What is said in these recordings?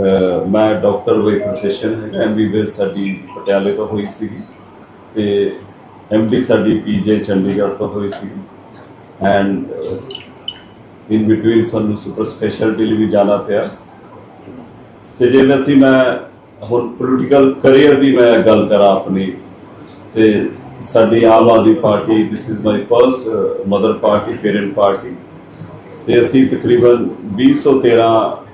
ਮੈਂ doctor by profession ਹੈ MBBS ਸਾਡੀ ਪਟਿਆਲੇ ਤੋਂ ਹੋਈ ਸੀਗੀ ਤੇ ਐਮਡੀ ਸਾਡੀ ਪੀਜੇ ਚੰਡੀਗੜ੍ਹ ਤੋਂ ਹੋਈ ਸੀਗੀ। ਐਂਡ ਇਨ ਬਿਟਵੀਨ ਸਾਨੂੰ ਸੁਪਰ ਸਪੈਸ਼ਲਟੀ ਲਈ ਵੀ ਜਾਣਾ ਪਿਆ। ਤੇ ਜੇ ਮੈਂ ਅਸੀਂ ਮੈਂ ਹੁਣ ਪੋਲੀਟੀਕਲ ਕੈਰੀਅਰ ਦੀ ਮੈਂ ਗੱਲ ਕਰਾਂ ਆਪਣੀ, ਤੇ ਸਾਡੀ Aam Aadmi party this is my first mother party parent party ਤੇ ਅਸੀਂ ਤਕਰੀਬਨ 2013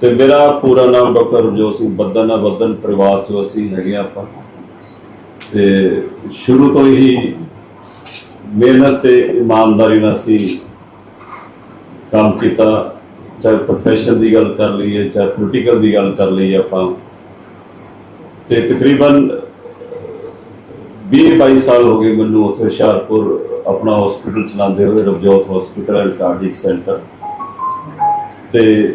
ਤੇ ਮੇਰਾ ਪੂਰਾ ਨਾਮ ਡਾਕਟਰ ਰਜੋਤ ਸਿੰਘ ਬੱਦਨ ਆ। ਬੱਦਨ ਪਰਿਵਾਰ ਚੋਂ ਅਸੀਂ ਹੈਗੇ ਹਾਂ ਆਪਾਂ। ਤੇ ਸ਼ੁਰੂ ਤੋਂ ਹੀ ਮਿਹਨਤ ਤੇ ਇਮਾਨਦਾਰੀ ਨਾਲ ਅਸੀਂ ਕੰਮ ਕੀਤਾ। ਚਾਹੇ ਪ੍ਰੋਫੈਸ਼ਨ ਦੀ ਗੱਲ ਕਰ ਲਈਏ, ਚਾਹੇ ਪੋਲੀਟੀਕਲ ਦੀ ਗੱਲ ਕਰ ਲਈਏ ਆਪਾਂ। ਤੇ ਤਕਰੀਬਨ 20 22 ਸਾਲ ਹੋ ਗਏ ਮੈਨੂੰ ਉੱਥੇ ਹੁਸ਼ਿਆਰਪੁਰ ਆਪਣਾ ਹਸਪੀਟਲ ਚਲਾਉਂਦੇ ਹੋਏ Ravjot hospital and cardiac centre ਤੇ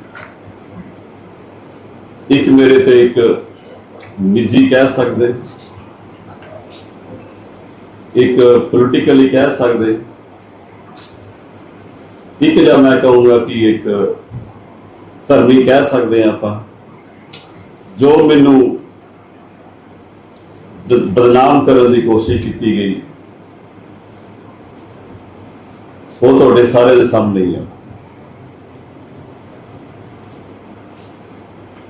ਇੱਕ ਮੇਰੇ ਤੇ ਇੱਕ ਨਿੱਜੀ ਕਹਿ ਸਕਦੇ। ਇੱਕ ਪੋਲੀਟੀਕਲੀ ਕਹਿ ਸਕਦੇ। ਇੱਕ ਜਾਂ ਮੈਂ ਕਹੂੰਗਾ ਕਿ ਇੱਕ ਧਰਮੀ ਕਹਿ ਸਕਦੇ ਹਾਂ ਆਪਾਂ। ਜੋ ਮੈਨੂੰ ਬਦਨਾਮ ਕਰਨ ਦੀ ਕੋਸ਼ਿਸ਼ ਕੀਤੀ ਗਈ, ਉਹ ਤੁਹਾਡੇ ਸਾਰੇ ਦੇ ਸਾਹਮਣੇ ਹੀ ਆ।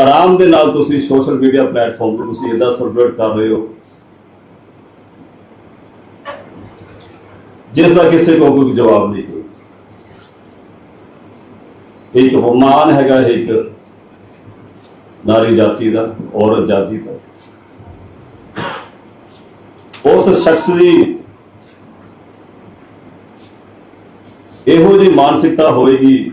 ਆਰਾਮ ਦੇ ਨਾਲ ਤੁਸੀਂ ਸੋਸ਼ਲ ਮੀਡੀਆ ਪਲੇਟਫਾਰਮ ਤੇ ਤੁਸੀਂ ਇਦਾਂ ਸਰਕੂਲੇਟ ਕਰ ਰਹੇ ਹੋ। ਜਿਸ ਦਾ ਕਿਸੇ ਕੋ ਕੋਈ ਜਵਾਬ ਨਹੀਂ। ਕੋਈ ਇੱਕ ਅਪਮਾਨ ਹੈਗਾ ਇੱਕ ਨਾਰੀ ਜਾਤੀ ਦਾ, ਔਰਤ ਜਾਤੀ ਦਾ। ਉਸ ਸ਼ਖਸ ਦੀ ਇਹੋ ਜਿਹੀ ਮਾਨਸਿਕਤਾ ਹੋਏਗੀ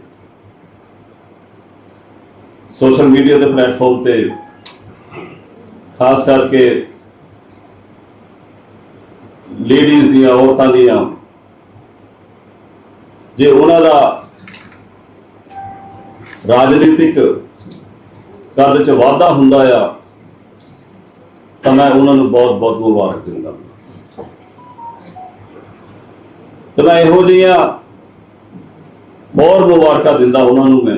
ਸੋਸ਼ਲ ਮੀਡੀਆ ਦੇ ਪਲੇਟਫਾਰਮ ਤੇ, ਖਾਸ ਕਰਕੇ ਲੇਡੀਜ਼ ਦੀਆਂ, ਔਰਤਾਂ ਦੀਆਂ, ਜੇ ਉਹਨਾਂ ਦਾ ਰਾਜਨੀਤਿਕ ਕਦ ਚ ਵਾਧਾ ਹੁੰਦਾ ਆ, ਤਾਂ ਮੈਂ ਉਹਨਾਂ ਨੂੰ ਬਹੁਤ ਬਹੁਤ ਮੁਬਾਰਕ ਦਿੰਦਾ। ਤਾਂ ਮੈਂ ਇਹੋ ਜਿਹੀਆਂ ਬਹੁਤ ਮੁਬਾਰਕਾਂ ਦਿੰਦਾ ਉਹਨਾਂ ਨੂੰ ਮੈਂ।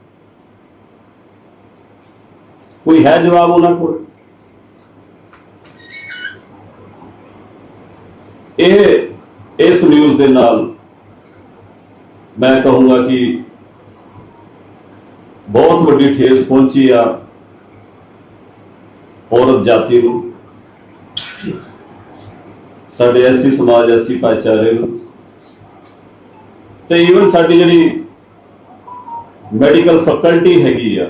ਕੋਈ ਹੈ ਜਵਾਬ ਉਹਨਾਂ ਕੋਲ? ਇਹ, ਇਸ ਨਿਊਜ਼ ਦੇ ਨਾਲ ਮੈਂ ਕਹੂੰਗਾ ਕਿ ਬਹੁਤ ਵੱਡੀ ਠੇਸ ਪਹੁੰਚੀ ਆ ਔਰਤ ਜਾਤੀ ਨੂੰ। ਸਾਡੇ ਐਸੀ ਸਮਾਜ ਐਸੀ ਭਾਈਚਾਰੇ ਨੂੰ। ਤੇ ਈਵਨ ਸਾਡੀ ਜਿਹੜੀ ਮੈਡੀਕਲ ਫੈਕਲਟੀ ਹੈਗੀ ਆ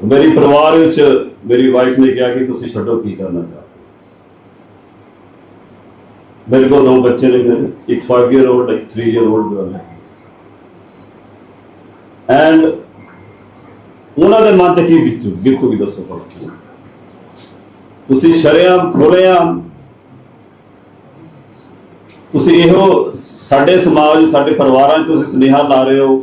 ਮੇਰੀ ਪਰਿਵਾਰ ਵਿੱਚ ਮੇਰੀ ਵਾਈਫ ਨੇ ਕਿਹਾ ਕਿ ਤੁਸੀਂ ਛੱਡੋ, ਕੀ ਕਰਨਾ ਚਾਹੋ ਮੇਰੇ ਕੋਲ ਦੋ ਬੱਚੇ ਨੇ ਮੇਰੇ, ਇੱਕ 5 ਇਅਰ 올ਡ ਇੱਕ 3 ਇਅਰ 올ਡ ਗਰਲ ਹੈ। ਐਂਡ ਉਹਨਾਂ ਦੇ ਮਨ ਤੇ ਕੀ ਬਿੱਤੂ ਬੀਤੂ ਬੀਤੂਗੀ ਦੱਸੋ ਭਲਾ ਤੁਸੀਂ ਸ਼ਰੇਆਮ ਖੋਲੇਆਮ ਤੁਸੀਂ ਇਹੋ ਸਾਡੇ ਸਮਾਜ, ਸਾਡੇ ਪਰਿਵਾਰਾਂ 'ਚ ਤੁਸੀਂ ਸੁਨੇਹਾ ਲਾ ਰਹੇ ਹੋ।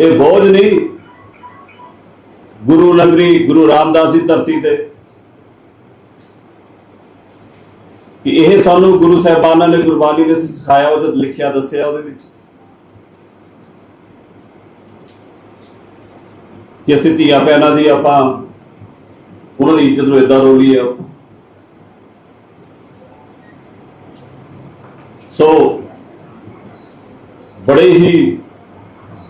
ਇਹ ਬੋਝ ਨਹੀਂ। ਗੁਰੂ ਨਗਰੀ, ਗੁਰੂ ਰਾਮਦਾਸ ਦੀ ਧਰਤੀ ਤੇ। ਕਿ ਇਹ ਸਾਨੂੰ ਗੁਰੂ ਸਾਹਿਬਾਨਾਂ ਨੇ ਗੁਰਬਾਣੀ ਨੇ ਸਿਖਾਇਆ, ਉਹ ਜਦ ਲਿਖਿਆ, ਦੱਸਿਆ ਉਹਦੇ ਵਿੱਚ। ਕਿ ਅਸੀਂ ਧੀਆਂ ਭੈਣਾਂ ਦੀ ਆਪਾਂ, ਉਹਨਾਂ ਦੀ ਇੱਜ਼ਤ ਨੂੰ ਇਦਾਂ ਰੋਲੀ ਆ ਸੋ ਬੜੇ ਹੀ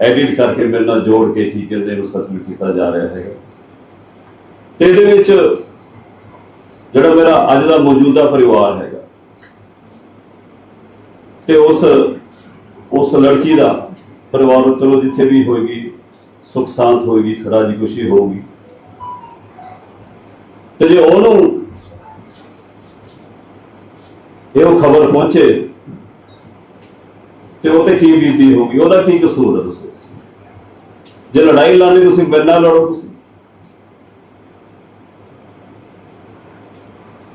ਐਡਿਟ ਕਰਕੇ ਮੇਰੇ ਨਾਲ ਜੋੜ ਕੇ ਕੀ ਕਹਿੰਦੇ ਇਹਨੂੰ ਸਬਮਿਟ ਕੀਤਾ ਜਾ ਰਿਹਾ ਹੈਗਾ। ਤੇ ਇਹਦੇ ਵਿੱਚ ਜਿਹੜਾ ਮੇਰਾ ਅੱਜ ਦਾ ਮੌਜੂਦਾ ਪਰਿਵਾਰ ਹੈਗਾ, ਤੇ ਉਸ ਉਸ ਲੜਕੀ ਦਾ ਪਰਿਵਾਰ ਚਲੋ ਜਿੱਥੇ ਵੀ ਹੋਏਗੀ, ਸੁਖ ਸ਼ਾਂਤ ਹੋਏਗੀ, ਖਰਾਜੀ ਖੁਸ਼ੀ ਹੋਊਗੀ। ਤੇ ਜੇ ਉਹਨੂੰ ਇਹ ਖਬਰ ਪਹੁੰਚੇ ਤੇ ਉਹ ਤੇ ਕੀ ਬੀਤੀ ਹੋਗੀ ਉਹਦਾ ਕੀ ਕਸੂਰ ਹੈ ਦੱਸੋ ਜੇ ਲੜਾਈ ਲੜਨੀ ਤੁਸੀਂ, ਮੇਰੇ ਨਾਲ ਲੜੋ ਤੁਸੀਂ।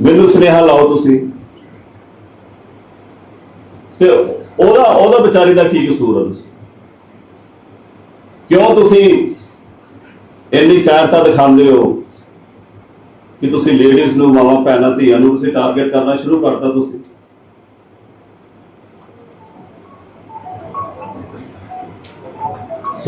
ਮੈਨੂੰ ਸੁਨੇਹਾ ਲਾਓ ਤੁਸੀਂ। ਤੇ ਉਹਦਾ ਉਹਦਾ ਵਿਚਾਰੀ ਦਾ ਕੀ ਕਸੂਰ ਹੈ ਦੱਸੋ ਕਿਉਂ ਤੁਸੀਂ ਇੰਨੀ ਕਾਇਰਤਾ ਦਿਖਾਉਂਦੇ ਹੋ ਕਿ ਤੁਸੀਂ ਲੇਡੀਜ਼ ਨੂੰ, ਮਾਵਾਂ, ਭੈਣਾਂ, ਧੀਆਂ ਨੂੰ ਤੁਸੀਂ ਟਾਰਗੇਟ ਕਰਨਾ ਸ਼ੁਰੂ ਕਰਤਾ ਤੁਸੀਂ?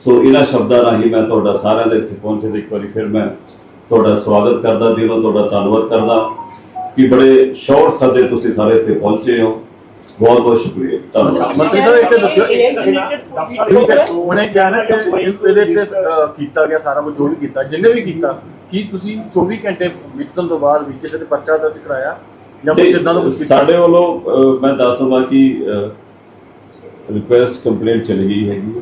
ਸੋ ਇਹਨਾਂ ਸ਼ਬਦਾਂ ਰਾਹੀਂ ਮੈਂ ਤੁਹਾਡਾ ਸਾਰਿਆਂ ਦੇ ਇੱਥੇ ਪਹੁੰਚੇ ਦੇ ਇੱਕ ਵਾਰੀ ਫਿਰ ਮੈਂ ਤੁਹਾਡਾ ਸਵਾਗਤ ਕਰਦਾ ਦਿਲੋਂ ਤੁਹਾਡਾ ਧੰਨਵਾਦ ਕਰਦਾ ਕਿ ਬੜੇ ਸ਼ਾਰਟ ਸਦੇ ਤੁਸੀਂ ਸਾਰੇ ਇੱਥੇ ਪਹੁੰਚੇ ਹੋ। ਬਹੁਤ ਬਹੁਤ ਸ਼ੁਕਰੀਆ। ਧੰਨਵਾਦ। ਮੰਤਰੀ ਸਾਹਿਬ ਇੱਕ ਇੱਕ ਉਹਨੇ ਕਿਹਾ ਨਾ ਕਿ ਇਹਦੇ ਤੇ ਕੀਤਾ ਗਿਆ ਸਾਰਾ ਕੁਝ ਜੋ ਵੀ ਕੀਤਾ ਜਿੰਨੇ ਵੀ ਕੀਤਾ ਕੀ ਤੁਸੀਂ 24 ਘੰਟੇ ਬੀਤਣ ਤੋਂ ਬਾਅਦ ਵੀ ਕਿਸੇ ਤੇ ਪਰਚਾ ਦਰਜ ਕਰਾਇਆ? ਜਾਂ ਕੁਝ ਇਦਾਂ ਦਾ ਕੁਝ ਸਾਡੇ ਵੱਲੋਂ ਮੈਂ ਦੱਸ ਦਵਾਂ ਕਿ ਰਿਕੁਐਸਟ ਕੰਪਲੇਂਟ ਚਲੀ ਗਈ ਹੈਗੀ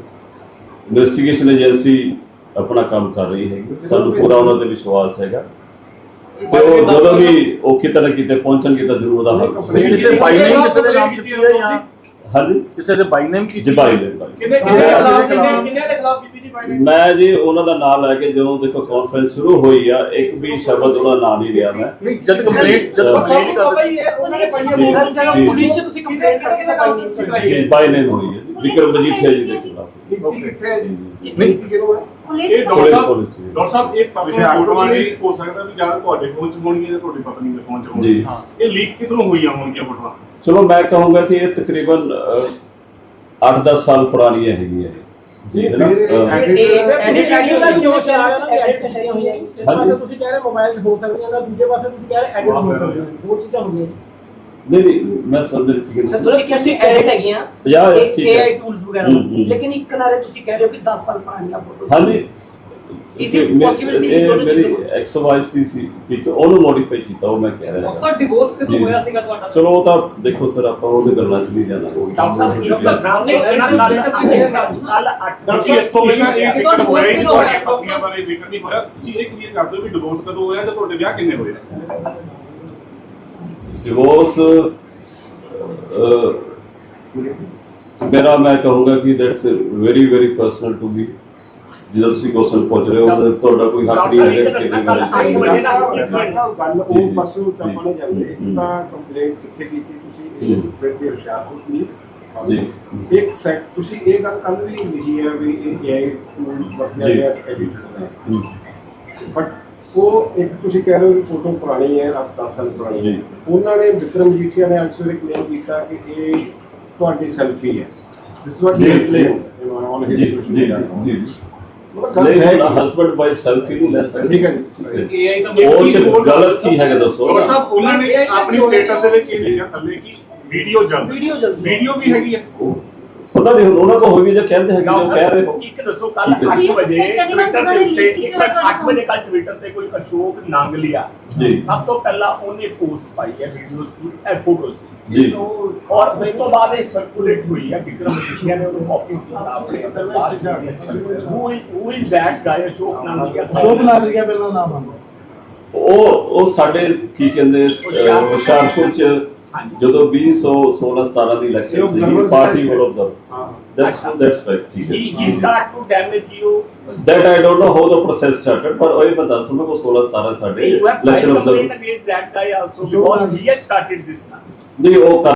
ਇਨਵੈਸਟੀਗੇਸ਼ਨ ਏਜੰਸੀ ਆਪਣਾ ਕੰਮ ਕਰ ਰਹੀ ਹੈਗੀ ਸਾਨੂੰ ਪੂਰਾ ਉਹਨਾਂ ਤੇ ਵਿਸ਼ਵਾਸ ਹੈਗਾ। ਤੇ ਉਹ ਜਦੋਂ ਵੀ ਉਹ ਕਿਤੇ ਨਾ ਕਿਤੇ ਪਹੁੰਚਣਗੇ ਤਾਂ ਜ਼ਰੂਰ ਉਹਦਾ ਹੱਲ ਕਿਸੇ ਬਾਈ ਨੇ ਕਿਸੇ ਦੇ ਨਾਮ ਕੀਤੀ ਹੈ ਜਾਂ ਹਾਂਜੀ? ਕਿਸੇ ਦੇ ਬਾਈ ਨੇ ਕੀਤੀ ਬਾਈ। ਕਿੰਨੇ ਕਿੰਨੇ ਦੇ ਖਿਲਾਫ ਕਿੰਨੇ ਕਿੰਨੇ ਦੇ ਖਿਲਾਫ ਕੀਤੀ ਜੀ ਬਾਈ ਨੇ ਮੈਂ ਜੀ ਉਹਨਾਂ ਦਾ ਨਾਮ ਲੈ ਕੇ ਜਦੋਂ ਦੇਖੋ ਕਾਨਫਰੰਸ ਸ਼ੁਰੂ ਹੋਈ ਆ ਇੱਕ ਵੀ ਸ਼ਬਦ ਉਹਦਾ ਨਾਮ ਨਹੀਂ ਲਿਆ ਮੈਂ। ਨਹੀਂ ਜਦ ਕੰਪਲੇਂਟ ਜਦ ਕੰਪਲੇਂਟ ਕਰ ਇਹ ਉਹਨਾਂ ਨੇ ਜੀ। ਪੁਲਿਸ ਚ ਤੁਸੀਂ ਕੰਪਲੇਂਟ ਕਰਕੇ ਤਾਂ ਕੰਮ ਕਰਾਈ ਜੀ ਬਾਈ ਨੇ ਹੋਈ ਹੈ। ਮਜੀਠੀਆ ਜੀ ਦੇ ਖਿਲਾਫ ਓਕੇ ਨਹੀਂ ਪੁਲਿਸ ਇਹ ਪੁਲਿਸ ਡਾਕਟਰ ਡਾਕਟਰ ਸਾਹਿਬ ਇਹ ਪਰਸਨਲ ਫੋਟੋਆਂ ਨਹੀਂ ਹੋ ਸਕਦਾ ਵੀ ਜਾਂ ਤੁਹਾਡੇ ਫੋਨ ਚ ਹੋਣਗੀਆਂ ਜਾਂ ਤੁਹਾਡੀ ਪਤਨੀ ਦੇ ਫੋਨ ਚ ਜੀ। ਹੋਣਗੀਆਂ ਹਾਂ ਇਹ ਲੀਕ ਕਿਧਰੋਂ ਹੋਈਆਂ ਹੋਣਗੀਆਂ ਫੋਟੋਆਂ ਚਲੋ ਮੈਂ ਕਹੂੰਗਾ ਕਿ ਇਹ ਤਕਰੀਬਨ 8-10 ਸਾਲ ਪੁਰਾਣੀ ਹੈਗੀ ਹੈ ਜੀ ਹੈ ਨਾ? ਅਹ, ਐਡਿਟ ਐਡਿਟ ਦਾ ਜੋ ਸ਼ਰਾਬ ਹੈ ਐਡਿਟ ਹੈਗੀਆਂ ਹੋਈਆਂ ਇੱਕ ਪਾਸੇ ਤੁਸੀਂ ਕਹਿ ਰਹੇ ਮੋਬਾਈਲ ਹੋ ਸਕਦੀਆਂ ਨੇ ਦੂਜੇ ਪਾਸੇ ਤੁਸੀਂ ਕਹਿ ਰਹੇ ਐਡਿਟ ਹੋ ਸਕਦੀਆਂ ਨੇ ਦੋ ਚੀਜ਼ਾਂ ਹੁੰਦੀਆਂ ਨੇ ਨਹੀਂ ਨਹੀਂ ਮੈਂ ਸਮਝ ਕੀ ਸਰ ਗੱਲ ਤੁਸੀਂ ਕਿਹਾ ਐਡਿਟ ਹੈਗੀਆਂ ਪੰਜਾਹ ਹੈ, ਠੀਕ ਹੈ। AI ਟੂਲਸ ਵਗੈਰਾ। ਹੂੰ, ਹੂੰ। ਲੇਕਿਨ ਇੱਕ ਕਿਨਾਰੇ ਤੁਸੀਂ ਕਹਿ ਰਹੇ ਹੋ ਕਿ 10 ਸਾਲ ਪੁਰਾਣੀਆਂ ਫੋਟੋ ਹਾਂਜੀ। Is it ਮੇ- possible ਕਿ ਇਹ ਦੋਨੋਂ ਮੇਰੀ ਚੀਜ਼ਾਂ- ਐਕਸ ਵਾਈਫ ਦੀ ਸੀ ਕਿ ਉਹਨੂੰ ਮੋਡੀਫਾਈ ਕੀਤਾ ਉਹ ਮੈਂ ਕਹਿ ਰਿਹਾ। ਹਾਂ। ਸਰ ਡਿਵੋਰਸ ਕਦੋਂ ਜੀ। ਹੋਇਆ ਸੀਗਾ ਤੁਹਾਡਾ? ਚਲੋ ਉਹ ਤਾਂ ਦੇਖੋ ਸਰ ਆਪਾਂ ਉਹਦੇ ਗੱਲਾਂ 'ਚ ਨਹੀਂ ਜਾਣਾ। ਡਾਕਟਰ ਸਾਹਿਬ ਡਾਕਟਰ ਸਾਹਿਬ ਨੇ ਇਹਨਾਂ ਨਾਲ ਕੱਲ ਤੁਸੀਂ ਇਸ ਤੋਂ ਪਹਿਲਾਂ ਇਹ ਇਹ ਜ਼ਿਕਰ ਹੋਇਆ ਹੀ ਨਹੀਂ ਤੁਹਾਡੇ ਡਾਕਟਰ ਪਤਨੀਆਂ ਬਾਰੇ ਜ਼ਿਕਰ ਨਹੀਂ ਹੋਇਆ। ਤੁਸੀਂ ਇਹ ਕਲੀਅਰ ਕਰ ਦਿਓ ਵੀ ਡਿਵੋਰਸ ਕਦੋਂ ਹੋਇਆ ਤੇ ਤੁਹਾਡੇ ਵਿਆਹ ਕਿੰਨੇ ਹੋਏ? ਡਿਵੋਰਸ ਮੇਰਾ ਮੈਂ ਕਹੂੰਗਾ ਕਿ that's very very personal to me ਜਦੋਂ ਤੁਸੀਂ ਕੁਐਸਚਨ ਪੁੱਛ ਰਹੇ ਹੋ ਤੁਹਾਡਾ ਕੋਈ ਹੱਕ ਨਹੀਂ ਹੈਗਾ ਕਿ ਇਹਦੇ ਬਾਰੇ ਗੱਲ ਉਹ ਪਰਸੋਂ ਜੀ। ਚਾਪਾ ਨੇ ਜਾਂਦੇ। ਤਾਂ ਕੰਪਲੇਂਟ ਕਿੱਥੇ ਕੀਤੀ ਤੁਸੀਂ? ਪਿੰਡ ਦੇ ਹੁਸ਼ਿਆਰਪੁਰ ਪੁਲਿਸ। ਜੀ। ਇੱਕ ਸੈਕ ਤੁਸੀਂ ਇਹ ਗੱਲ ਕੱਲ ਵੀ ਲਿਖੀ ਹੈ ਵੀ ਇਹ ਏਆਈ ਟੂਲਸ ਵਰਤਿਆ। ਗਿਆ ਐਡੀਟਰ ਹਮ, ਬਟ ਉਹ ਇੱਕ ਤੁਸੀਂ ਕਹਿ ਰਹੇ ਹੋ ਕਿ ਫੋਟੋ ਪੁਰਾਣੀ ਹੈ 10 ਸਾਲ ਪੁਰਾਣੀ ਜੀ। ਹੈ ਉਹਨਾਂ ਨੇ ਵਿਕਰਮ ਜੀਠੀਆ ਨੇ ਅੱਜ ਸਵੇਰੇ ਕਲੇਮ ਕੀਤਾ ਕਿ ਇਹ ਤੁਹਾਡੀ ਸੈਲਫੀ ਹੈ। This what he. Claim on ਜੀ ਹਿਸ ਜੀ ਸੋਸ਼ਲ ਜੀ ਮੀਡੀਆ ਜੀ ਹਸਬੰਡ ਵਾਈਫ ਸੈਲਫੀ ਨਹੀਂ ਲੈ ਸਕਦੇ। ਠੀਕ ਹੈ ਜੀ। ਏਆਈ ਤਾਂ ਉਹ ਚ ਗਲਤ ਕੀ ਹੈਗਾ ਦੱਸੋ। ਡਾਕਟਰ ਸਾਹਿਬ ਉਹਨਾਂ ਨੇ ਆਪਣੀ ਸਟੇਟਸ ਦੇ ਵਿੱਚ ਇਹ ਲਿਖਿਆ ਥੱਲੇ ਕਿ ਵੀਡੀਓ ਜਲਦ ਵੀਡੀਓ ਜਲਦੀ ਵੀਡੀਓ ਵੀ ਹੈਗੀ ਹੈ। ਨਹੀਂ ਹੁਣ ਉਹਨਾਂ ਕੋ ਹੋਈ ਵੀ ਜਾਂ ਕਹਿੰਦੇ ਹੈਗੇ ਜੋ ਕਹਿ ਰਹੇ ਹੋ। ਇੱਕ ਦੱਸੋ ਕੱਲ ਠੀਕ ਹੈ। 8 ਵਜੇ ਟਵਿੱਟਰ ਉਹਨਾਂ ਦੇ ਉੱਤੇ ਇੱਕ ਹੋਈ ਮਿੰਟ ਤੁਹਾਡੇ 8 ਵਜੇ ਕੱਲ ਟਵਿੱਟਰ ਤੇ ਕੋਈ ਅਸ਼ੋਕ ਨਾਂਗਲੀਆ ਜੀ। ਸਭ ਤੋਂ ਪਹਿਲਾਂ ਉਹਨੇ ਪੋਸਟ ਪਾਈ ਹੈ ਵੀਡੀਓਜ਼ ਦੀ ਇਹ ਫੋਟੋਜ਼ ਦੀ। ਜੀ। ਔਰ ਉਸ ਤੋਂ ਬਾਅਦ ਇਹ ਸਰਕੂਲੇਟ ਹੋਈ ਹੈ ਵਿਕਰਮ ਮਜੀਠੀਆ ਨੇ ਉਹਨੂੰ ਕਾਪੀ ਕੀਤਾ ਆਪਣੇ who who is that guy Ashok Nangalia Ashok Nagarika ਪਹਿਲਾਂ ਨਾਮ ਆਉਂਦਾ। ਉਹ ਉਹ ਸਾਡੇ ਕੀ ਕਹਿੰਦੇ ਹੁਸ਼ਿਆਰਪੁਰ ਚ। ਜਦੋਂ 2016 17 ਦੀ ਇਲੈਕਸ਼ਨ ਸੀ ਪਾਰਟੀ ਵਰ ਹੈ। ਆਬਜ਼ਰਵ ਹਾਂ ਦੈਟਸ ਦੈਟਸ ਰਾਈਟ ਠੀਕ ਹੈ he start to damage you. that I don't know how the process started ਪਰ ਉਹ ਇਹ ਮੈਂ ਦੱਸ ਦੂੰਗਾ ਉਹ 16 17 ਸਾਡੇ election observe guy also because he has started this now. ਨਹੀਂ ਉਹ